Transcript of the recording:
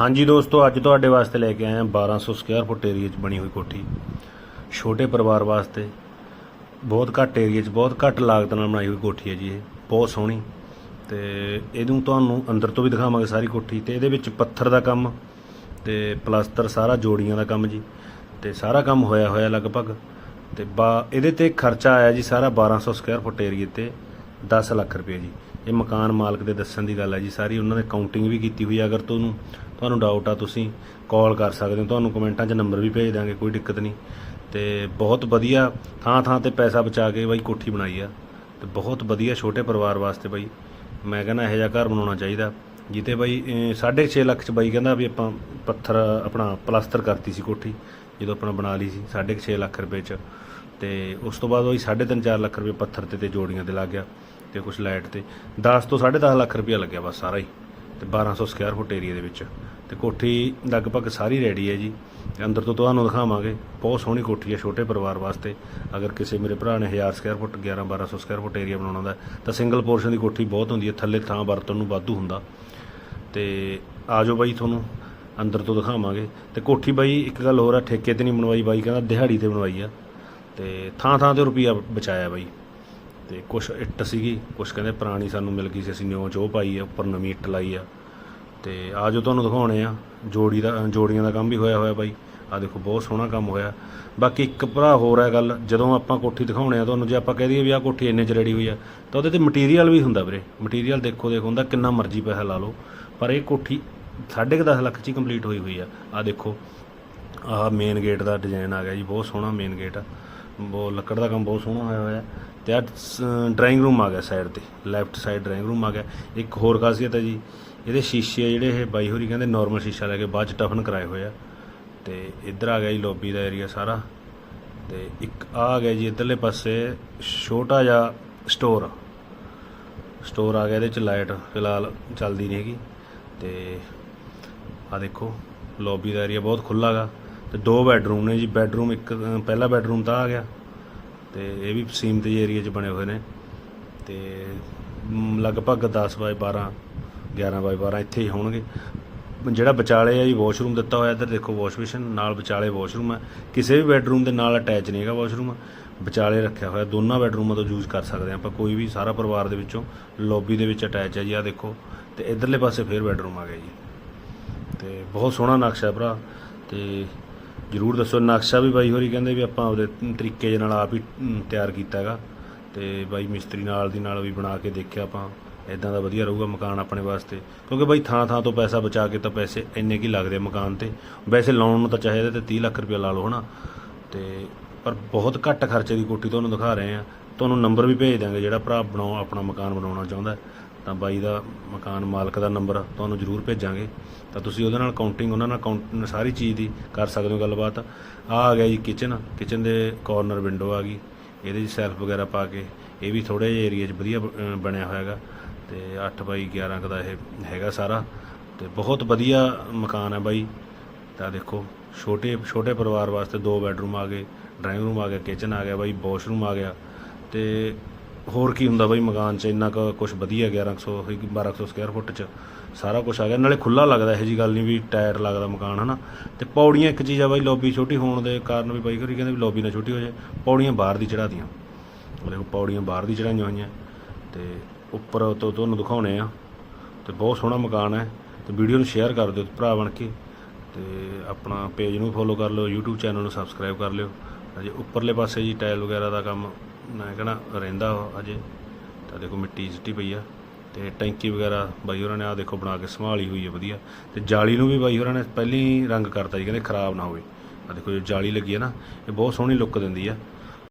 ਹਾਂਜੀ ਦੋਸਤੋ, ਅੱਜ ਤੁਹਾਡੇ ਵਾਸਤੇ ਲੈ ਕੇ ਆਏ ਹਾਂ 1200 ਸਕੁਅਰ ਫੁੱਟ ਏਰੀਆ 'ਚ ਬਣੀ ਹੋਈ ਕੋਠੀ। ਛੋਟੇ ਪਰਿਵਾਰ ਵਾਸਤੇ। ਬਹੁਤ ਘੱਟ ਏਰੀਆ 'ਚ ਬਹੁਤ ਘੱਟ ਲਾਗਤ ਨਾਲ ਬਣਾਈ ਹੋਈ ਕੋਠੀ ਹੈ ਜੀ ਇਹ। ਬਹੁਤ ਸੋਹਣੀ। ਤੇ ਇਹਨੂੰ ਤੁਹਾਨੂੰ ਅੰਦਰ ਤੋਂ ਵੀ ਦਿਖਾਵਾਂਗੇ ਸਾਰੀ ਕੋਠੀ। ਤੇ ਇਹਦੇ ਵਿੱਚ ਪੱਥਰ ਦਾ ਕੰਮ ਤੇ ਪਲਾਸਟਰ ਸਾਰਾ ਜੋੜੀਆਂ ਦਾ ਕੰਮ ਜੀ। ਤੇ ਸਾਰਾ ਕੰਮ ਹੋਇਆ ਹੋਇਆ ਲਗਭਗ। ਤੇ ਬਾ, ਇਹਦੇ ਤੇ ਖਰਚਾ ਆਇਆ ਜੀ ਸਾਰਾ 1200 ਸਕੁਅਰ ਫੁੱਟ ਏਰੀਆ ਤੇ 10 ਲੱਖ ਰੁਪਏ ਜੀ। ਇਹ ਮਕਾਨ ਮਾਲਕ ਦੇ ਦੱਸਣ ਦੀ ਗੱਲ ਹੈ ਜੀ। ਸਾਰੀ ਉਹਨਾਂ ਨੇ ਕਾਊਂਟਿੰਗ ਵੀ ਕੀਤੀ ਹੋਈ ਹੈ। ਅਗਰ ਤੁਹਾਨੂੰ ਤੁਹਾਨੂੰ ਡਾਊਟ ਆ, ਤੁਸੀਂ ਕਾਲ ਕਰ ਸਕਦੇ ਹੋ, ਤੁਹਾਨੂੰ ਕਮੈਂਟਾਂ 'ਚ ਨੰਬਰ ਵੀ ਭੇਜ ਦਾਂਗੇ ਕੋਈ ਦਿੱਕਤ ਨਹੀਂ। ਤੇ ਬਹੁਤ ਵਧੀਆ ਥਾਂ ਥਾਂ ਤੇ ਪੈਸਾ ਬਚਾ ਕੇ ਬਾਈ ਕੋਠੀ ਬਣਾਈ ਆ। ਤੇ ਬਹੁਤ ਵਧੀਆ ਛੋਟੇ ਪਰਿਵਾਰ ਵਾਸਤੇ ਬਾਈ, ਮੈਂ ਕਹਿੰਦਾ ਇਹੋ ਜਿਹਾ ਘਰ ਬਣਾਉਣਾ ਚਾਹੀਦਾ। ਜਿੱਤੇ ਬਾਈ 6.5 ਲੱਖ ਚ ਬਾਈ ਕਹਿੰਦਾ ਵੀ ਆਪਾਂ ਪੱਥਰ ਆਪਣਾ ਪਲਾਸਟਰ ਕਰਤੀ ਸੀ ਕੋਠੀ, ਜਦੋਂ ਆਪਣਾ ਬਣਾ ਲਈ ਸੀ 6.5 ਲੱਖ ਰੁਪਏ ਚ। ਤੇ ਉਸ ਤੋਂ ਬਾਅਦ ਉਹੀ 3.5 4 ਲੱਖ ਰੁਪਏ ਪੱਥਰ ਤੇ ਤੇ ਜੋੜੀਆਂ ਤੇ ਲੱਗ ਗਿਆ, ਤੇ ਕੁਝ ਲਾਈਟ ਤੇ। 10 ਤੋਂ 10.5 ਲੱਖ ਰੁਪਏ ਲੱਗਿਆ ਬਸ ਸਾਰਾ ਹੀ। ਤੇ 1200 ਸਕੁਅਰ ਫੁੱਟ ਏਰੀਆ ਦੇ ਵਿੱਚ। ਤੇ ਕੋਠੀ ਲਗਭਗ ਸਾਰੀ ਰੈਡੀ ਹੈ ਜੀ। ਤੇ ਅੰਦਰ ਤੋਂ ਤੁਹਾਨੂੰ ਦਿਖਾਵਾਂਗੇ, ਬਹੁਤ ਸੋਹਣੀ ਕੋਠੀ ਹੈ ਛੋਟੇ ਪਰਿਵਾਰ ਵਾਸਤੇ। ਅਗਰ ਕਿਸੇ ਮੇਰੇ ਭਰਾ ਨੇ 1000 square feet 11 1200 square feet area ਬਣਾਉਣਾ ਹੁੰਦਾ ਤਾਂ ਸਿੰਗਲ ਪੋਰਸ਼ਨ ਦੀ ਕੋਠੀ ਬਹੁਤ ਹੁੰਦੀ ਹੈ, ਥੱਲੇ ਥਾਂ ਵਰਤਣ ਨੂੰ ਵਾਧੂ ਹੁੰਦਾ। ਤੇ ਆਜੋ ਬਾਈ ਤੁਹਾਨੂੰ ਅੰਦਰ ਤੋਂ ਦਿਖਾਵਾਂਗੇ। ਤੇ ਕੋਠੀ ਬਾਈ, ਇੱਕ ਗੱਲ ਹੋਰ ਆ, ਠੇਕੇ ਤੇ ਨਹੀਂ ਬਣਵਾਈ ਬਾਈ, ਕਹਿੰਦਾ ਦਿਹਾੜੀ ਤੇ ਬਣਵਾਈ ਆ। ਤੇ ਥਾਂ ਥਾਂ ਤੇ ਰੁਪਈਆ ਬਚਾਇਆ ਬਾਈ। ਤੇ ਕੁਛ ਇੱਟ ਸੀਗੀ, ਕੁਛ ਕਹਿੰਦੇ ਪੁਰਾਣੀ ਸਾਨੂੰ ਮਿਲ ਗਈ ਸੀ, ਅਸੀਂ ਨਿਉ ਚ ਉਹ ਪਾਈ ਆ, ਉੱਪਰ ਨਵੀਂ ਇੱਟ ਲਾਈ ਆ। ਤੇ ਆਜੋ ਤੁਹਾਨੂੰ ਦਿਖਾਉਣੇ ਆ, ਜੋੜੀ ਦਾ, ਜੋੜੀਆਂ ਦਾ ਕੰਮ ਵੀ ਹੋਇਆ ਹੋਇਆ ਬਾਈ। ਆ ਦੇਖੋ, ਬਹੁਤ ਸੋਹਣਾ ਕੰਮ ਹੋਇਆ। ਬਾਕੀ ਇੱਕ ਭਰਾ ਹੋਰ ਹੈ ਗੱਲ, ਜਦੋਂ ਆਪਾਂ ਕੋਠੀ ਦਿਖਾਉਣੇ ਆ, ਤੁਹਾਨੂੰ ਜੇ ਆਪਾਂ ਕਹਿ ਦਈਏ ਵੀ ਆ ਕੋਠੀ ਇੰਨੇ ਚ ਰੈਡੀ ਹੋਈ ਆ, ਤਾਂ ਉਹਦੇ ਤੇ ਮਟੀਰੀਅਲ ਵੀ ਹੁੰਦਾ ਵੀਰੇ। ਮਟੀਰੀਅਲ ਦੇਖੋ ਦੇਖੋ, ਹੁੰਦਾ ਕਿੰਨਾ ਮਰਜ਼ੀ ਪੈਸਾ ਲਾ ਲਓ। ਪਰ ਇਹ ਕੋਠੀ 10.5 ਲੱਖ ਚ ਹੀ ਕੰਪਲੀਟ ਹੋਈ ਹੋਈ ਆ। ਆ ਦੇਖੋ, ਆਹ ਮੇਨ ਗੇਟ ਦਾ ਡਿਜ਼ਾਈਨ ਆ ਗਿਆ ਜੀ, ਬਹੁਤ ਸੋਹਣਾ ਮੇਨ ਗੇਟ ਆ। ਬਹੁਤ ਲੱਕੜ ਦਾ ਕੰਮ ਬਹੁਤ ਸੋਹਣਾ ਹੋਇਆ ਹੋਇਆ ਤੇ ਆ ਡਰਾਇੰਗ ਰੂਮ ਆ ਗਿਆ ਸਾਈਡ ਤੇ ਲੈਫਟ ਸਾਈਡ ਡਰਾਇੰਗ ਰੂਮ ਆ ਗਿਆ। ਇੱਕ ਹੋਰ ਖਾਸੀਅਤ ਹੈ ਜੀ, ਇਹਦੇ ਸ਼ੀਸ਼ੇ ਜਿਹੜੇ ਇਹ ਬਾਈ ਹੋਰੀ ਕਹਿੰਦੇ ਨਾਰਮਲ ਸ਼ੀਸ਼ਾ ਲੈ ਕੇ ਬਾਅਦ ਚ ਟਫਨ ਕਰਾਏ ਹੋਏ ਆ। ਤੇ ਇੱਧਰ ਆ ਗਿਆ ਜੀ ਲੌਬੀ ਦਾ ਏਰੀਆ ਸਾਰਾ। ਤੇ ਇੱਕ ਆ ਆ ਗਿਆ ਜੀ ਇੱਧਰਲੇ ਪਾਸੇ ਛੋਟਾ ਜਿਹਾ ਸਟੋਰ ਸਟੋਰ ਆ ਗਿਆ ਇਹਦੇ ਚ ਲਾਈਟ ਫਿਲਹਾਲ ਚੱਲਦੀ ਨਹੀਂ ਹੈਗੀ। ਤੇ ਆ ਦੇਖੋ ਲੌਬੀ ਦਾ ਏਰੀਆ ਬਹੁਤ ਖੁੱਲ੍ਹਾ ਗਾ। ਤੇ ਦੋ ਬੈੱਡਰੂਮ ਨੇ ਜੀ, ਬੈੱਡਰੂਮ ਇੱਕ ਪਹਿਲਾ ਬੈੱਡਰੂਮ ਤਾਂ ਆ ਗਿਆ ਤੇ ਇਹ ਵੀ ਸੀਮਤ ਜਿਹੇ ਏਰੀਆ 'ਚ ਬਣੇ ਹੋਏ ਨੇ ਤੇ ਲਗਭਗ 10 ਬਾਏ 12 11 ਬਾਏ 12 ਇੱਥੇ ਹੀ ਹੋਣਗੇ। ਜਿਹੜਾ ਵਿਚਾਲੇ ਆ ਜੀ ਵਾਸ਼ਰੂਮ ਦਿੱਤਾ ਹੋਇਆ, ਇੱਧਰ ਦੇਖੋ ਵਾਸ਼ ਬੇਸਿਨ ਨਾਲ ਵਿਚਾਲੇ ਵਾਸ਼ਰੂਮ ਹੈ ਕਿਸੇ ਵੀ ਬੈੱਡਰੂਮ ਦੇ ਨਾਲ ਅਟੈਚ ਨਹੀਂ ਹੈਗਾ ਵਾਸ਼ਰੂਮ। ਵਿਚਾਲੇ ਰੱਖਿਆ ਹੋਇਆ, ਦੋਨਾਂ ਬੈੱਡਰੂਮਾਂ ਤੋਂ ਯੂਜ਼ ਕਰ ਸਕਦੇ ਹਾਂ ਆਪਾਂ, ਕੋਈ ਵੀ ਸਾਰਾ ਪਰਿਵਾਰ ਦੇ ਵਿੱਚੋਂ ਲੌਬੀ ਦੇ ਵਿੱਚ ਅਟੈਚ ਹੈ ਜੀ ਆ ਦੇਖੋ। ਤੇ ਇਧਰਲੇ ਪਾਸੇ ਫੇਰ ਬੈੱਡਰੂਮ ਆ ਗਿਆ ਜੀ। ਤੇ ਬਹੁਤ ਸੋਹਣਾ ਨਕਸ਼ਾ ਭਰਾ। ਤੇ ਜਰੂਰ ਦੱਸੋ। ਨਕਸ਼ਾ ਵੀ ਬਾਈ ਹੋਰੀ ਕਹਿੰਦੇ ਵੀ ਆਪਾਂ ਆਪਦੇ ਤਰੀਕੇ ਦੇ ਨਾਲ ਆਪ ਹੀ ਤਿਆਰ ਕੀਤਾ ਹੈਗਾ। ਤੇ ਬਾਈ ਮਿਸਤਰੀ ਨਾਲ ਦੀ ਨਾਲ ਵੀ ਬਣਾ ਕੇ ਦੇਖਿਆ ਆਪਾਂ। ਇਦਾਂ ਦਾ ਵਧੀਆ ਰਹੂਗਾ ਮਕਾਨ ਆਪਣੇ ਵਾਸਤੇ। ਕਿਉਂਕਿ ਬਾਈ ਥਾਂ ਥਾਂ ਤੋਂ ਪੈਸਾ ਬਚਾ ਕੇ ਤਾਂ ਪੈਸੇ ਇੰਨੇ ਕੀ ਲੱਗਦੇ ਆ ਮਕਾਨ ਤੇ। ਵੈਸੇ ਲਾਉਣ ਨੂੰ ਤਾਂ ਚਾਹੀਦਾ ਤੇ 30 ਲੱਖ ਰੁਪਏ ਲਾ ਲਓ ਹਨਾ। ਤੇ ਪਰ ਬਹੁਤ ਘੱਟ ਖਰਚੇ ਦੀ ਕੋਠੀ ਤੁਹਾਨੂੰ ਦਿਖਾ ਰਹੇ ਆ। ਤੁਹਾਨੂੰ ਨੰਬਰ ਵੀ ਭੇਜ ਦਾਂਗੇ ਜਿਹੜਾ ਭਰਾ ਬਣਾਉ, ਆਪਣਾ ਮਕਾਨ ਬਣਾਉਣਾ ਚਾਹੁੰਦਾ। ਤਾਂ ਬਾਈ ਦਾ ਮਕਾਨ ਮਾਲਕ ਦਾ ਨੰਬਰ ਤੁਹਾਨੂੰ ਜ਼ਰੂਰ ਭੇਜਾਂਗੇ। ਤਾਂ ਤੁਸੀਂ ਉਹਦੇ ਨਾਲ ਕਾਊਂਟਿੰਗ ਉਹਨਾਂ ਨਾਲ ਕਾਊਂਟ ਸਾਰੀ ਚੀਜ਼ ਦੀ ਕਰ ਸਕਦੇ ਹੋ ਗੱਲਬਾਤ। ਆ ਆ ਗਿਆ ਜੀ ਕਿਚਨ ਕਿਚਨ ਦੇ ਕਾਰਨਰ ਵਿੰਡੋ ਆ ਗਈ। ਇਹਦੇ 'ਚ ਸੈਲਫ ਵਗੈਰਾ ਪਾ ਕੇ, ਇਹ ਵੀ ਥੋੜੇ ਜਿਹੇ ਏਰੀਆ 'ਚ ਵਧੀਆ ਬ- ਬਣਿਆ ਹੋਇਆ ਹੈਗਾ। ਤੇ 8 ਬਾਈ 11 ਕੁ ਦਾ ਇਹ ਹੈਗਾ ਸਾਰਾ। ਤੇ ਬਹੁਤ ਵਧੀਆ ਮਕਾਨ ਹੈ ਬਾਈ। ਤਾਂ ਦੇਖੋ, ਛੋਟੇ ਛੋਟੇ ਪਰਿਵਾਰ ਵਾਸਤੇ ਦੋ ਬੈੱਡਰੂਮ ਆ ਗਏ ਡਰਾਇੰਗ ਰੂਮ ਆ ਗਿਆ ਕਿਚਨ ਆ ਗਿਆ ਬਾਈ ਵਾਸ਼ਰੂਮ ਆ ਗਿਆ। ਤੇ ਹੋਰ ਕੀ ਹੁੰਦਾ ਬਾਈ ਮਕਾਨ 'ਚ ਇੰਨਾ ਕੁ ਕੁਝ ਵਧੀਆ 1100 1200 ਸਕੁਅਰ ਫੁੱਟ 'ਚ, ਸਾਰਾ ਕੁਝ ਆ ਗਿਆ। ਨਾਲੇ ਖੁੱਲਾ ਲੱਗਦਾ, ਇਹੋ ਜੀ ਗੱਲ ਨਹੀਂ ਵੀ ਟਾਇਰ ਲੱਗਦਾ ਮਕਾਨ, ਹਨਾ? ਤੇ ਪੌੜੀਆਂ ਇੱਕ ਚੀਜ਼ ਆ ਬਾਈ, ਲੌਬੀ ਛੋਟੀ ਹੋਣ ਦੇ ਕਾਰਨ ਵੀ ਬਾਈ ਕਰੀ ਕਹਿੰਦੇ ਵੀ ਲੌਬੀ ਨਾ ਛੋਟੀ ਹੋ ਜਾਏ। ਪੌੜੀਆਂ ਬਾਹਰ ਦੀ ਚੜਾਤੀਆਂ ਉਹ ਦੇਖੋ ਪੌੜੀਆਂ ਬਾਹਰ ਦੀ ਚੜਾਈਆਂ ਹੋਈਆਂ। ਤੇ ਉੱਪਰ ਤੋਂ ਤੁਹਾਨੂੰ ਦਿਖਾਉਣੇ ਆ। ਤੇ ਬਹੁਤ ਸੋਹਣਾ ਮਕਾਨ ਹੈ। ਤੇ ਵੀਡੀਓ ਨੂੰ ਸ਼ੇਅਰ ਕਰ ਦਿਓ ਭਰਾ ਬਣ ਕੇ। ਤੇ ਆਪਣਾ ਪੇਜ ਨੂੰ ਫੋਲੋ ਕਰ ਲਿਓ, YouTube ਚੈਨਲ ਨੂੰ ਸਬਸਕ੍ਰਾਈਬ ਕਰ ਲਿਓ। ਅਜੇ ਉੱਪਰਲੇ ਪਾਸੇ ਜੀ ਟਾਇਲ ਵਗੈਰਾ ਦਾ ਕੰਮ ਮੈਂ ਕਹਣਾ ਰਹਿੰਦਾ ਅਜੇ। ਤਾਂ ਦੇਖੋ ਮਿੱਟੀ ਸਿੱਟੀ ਪਈ ਆ ਤੇ ਟੈਂਕੀ ਵਗੈਰਾ ਬਾਈ ਹੋਰਾਂ ਨੇ ਆ ਦੇਖੋ ਬਣਾ ਕੇ ਸੰਭਾਲੀ ਹੋਈ ਹੈ ਵਧੀਆ। ਤੇ ਜਾਲੀ ਨੂੰ ਵੀ ਬਾਈ ਹੋਰਾਂ ਨੇ ਪਹਿਲਾਂ ਹੀ ਰੰਗ ਕਰਤਾ ਜੀ, ਕਹਿੰਦੇ ਖਰਾਬ ਨਾ ਹੋਵੇ। ਆ ਦੇਖੋ ਜੋ ਜਾਲੀ ਲੱਗੀ ਹੈ ਨਾ, ਇਹ ਬਹੁਤ ਸੋਹਣੀ ਲੁੱਕ ਦਿੰਦੀ ਆ।